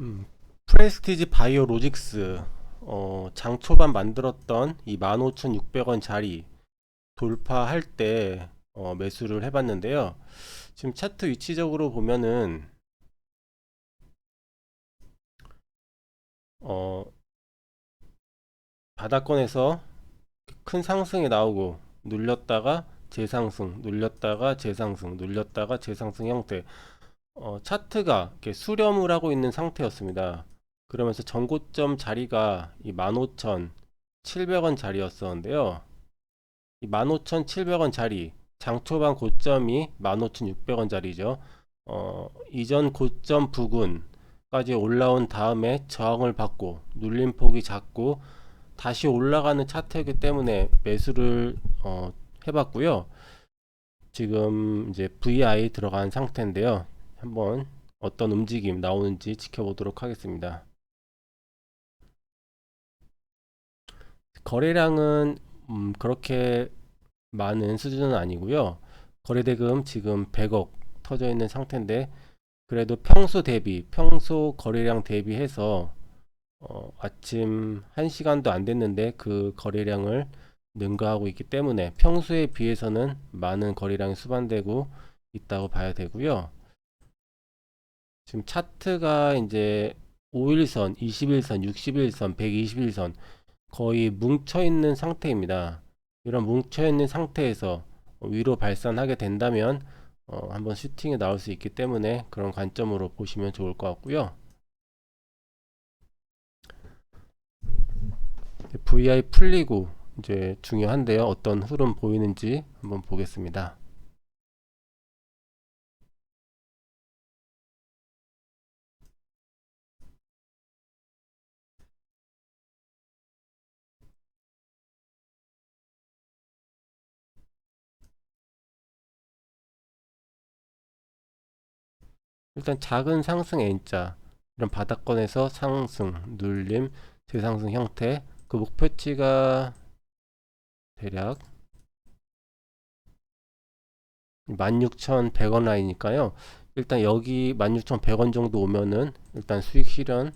음, 프레스티지 바이오 로직스 어, 장 초반 만들었던 이 15,600원짜리 돌파할 때 어, 매수를 해봤는데요. 지금 차트 위치적으로 보면은 어, 바닥권에서 큰 상승이 나오고 눌렸다가 재상승, 눌렸다가 재상승, 눌렸다가 재상승 형태. 어, 차트가 이렇게 수렴을 하고 있는 상태였습니다. 그러면서 전고점 자리가 이 15,700원 자리였었는데요. 이 15,700원 자리, 장 초반 고점이 15,600원 자리죠. 어, 이전 고점 부근까지 올라온 다음에 저항을 받고 눌림폭이 작고 다시 올라가는 차트이기 때문에 매수를 어, 해봤고요. 지금 이제 VI 들어간 상태인데요. 한번 어떤 움직임 나오는지 지켜보도록 하겠습니다. 거래량은 음, 그렇게 많은 수준은 아니고요. 거래대금 지금 100억 터져 있는 상태인데 그래도 평소 대비 평소 거래량 대비해서 어, 아침 1시간도 안 됐는데 그 거래량을 능가하고 있기 때문에 평소에 비해서는 많은 거래량이 수반되고 있다고 봐야 되고요. 지금 차트가 이제 5일선, 21선, 61선, 121선 거의 뭉쳐 있는 상태입니다. 이런 뭉쳐 있는 상태에서 위로 발산하게 된다면 어, 한번 슈팅에 나올 수 있기 때문에 그런 관점으로 보시면 좋을 것 같고요. VI 풀리고 이제 중요한데요. 어떤 흐름 보이는지 한번 보겠습니다. 일단 작은 상승 N자 이런 바닥권에서 상승, 눌림, 재상승 형태 그 목표치가 대략 16,100원 라인이니까요. 일단 여기 16,100원 정도 오면은 일단 수익 실현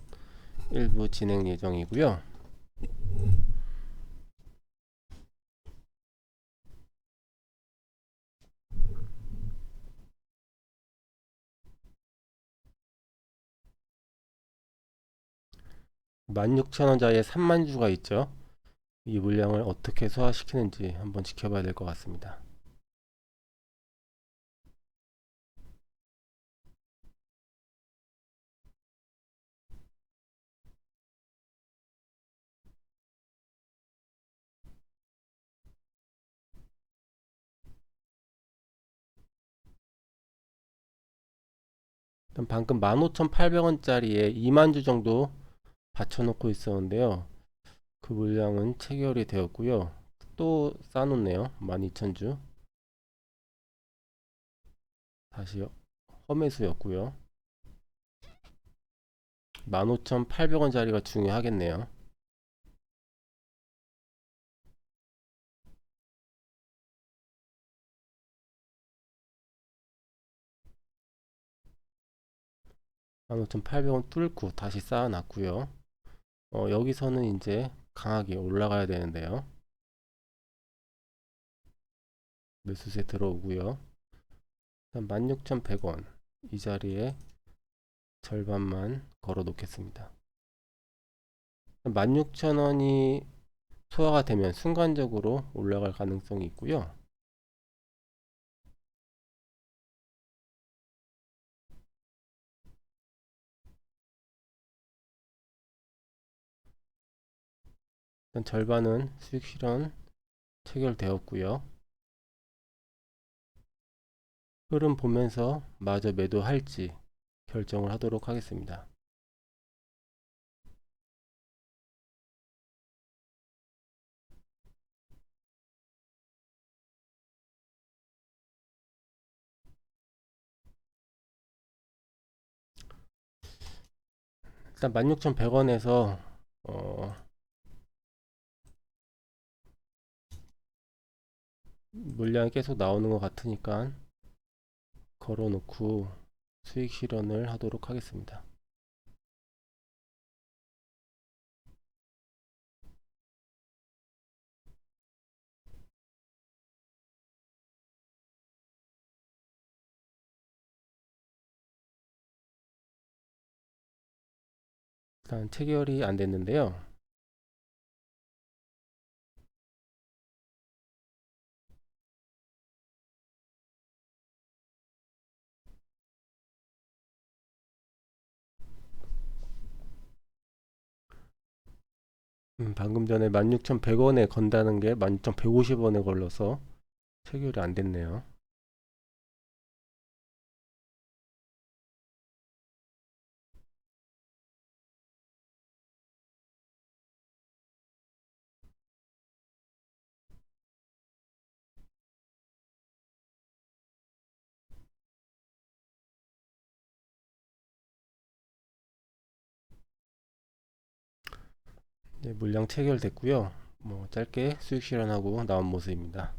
일부 진행 예정이고요. 16,000원짜리에 3만 주가 있죠. 이 물량을 어떻게 소화시키는지 한번 지켜봐야 될 것 같습니다. 일단 방금 15,800원짜리에 2만 주 정도 받쳐놓고 있었는데요. 그 물량은 체결이 되었고요. 또 쌓아놓네요. 12,000주. 다시 험매수였고요. 15,800원짜리가 중요하겠네요. 만 오천 팔백 원 뚫고 다시 쌓아놨고요. 어, 여기서는 이제 강하게 올라가야 되는데요. 매수세 들어오고요. 16,100원 이 자리에 절반만 걸어 놓겠습니다. 16,000원이 소화가 되면 순간적으로 올라갈 가능성이 있고요. 일단 절반은 수익 실현 체결되었고요. 흐름 보면서 마저 매도할지 결정을 하도록 하겠습니다. 일단 16,100원에서 어 물량이 계속 나오는 것 같으니까 걸어놓고 수익 실현을 하도록 하겠습니다. 일단 체결이 안 됐는데요. 음, 방금 전에 16,100원에 건다는 게 16,150원에 걸려서 체결이 안 됐네요. 네, 물량 체결됐고요. 뭐 짧게 수익 실현하고 나온 모습입니다.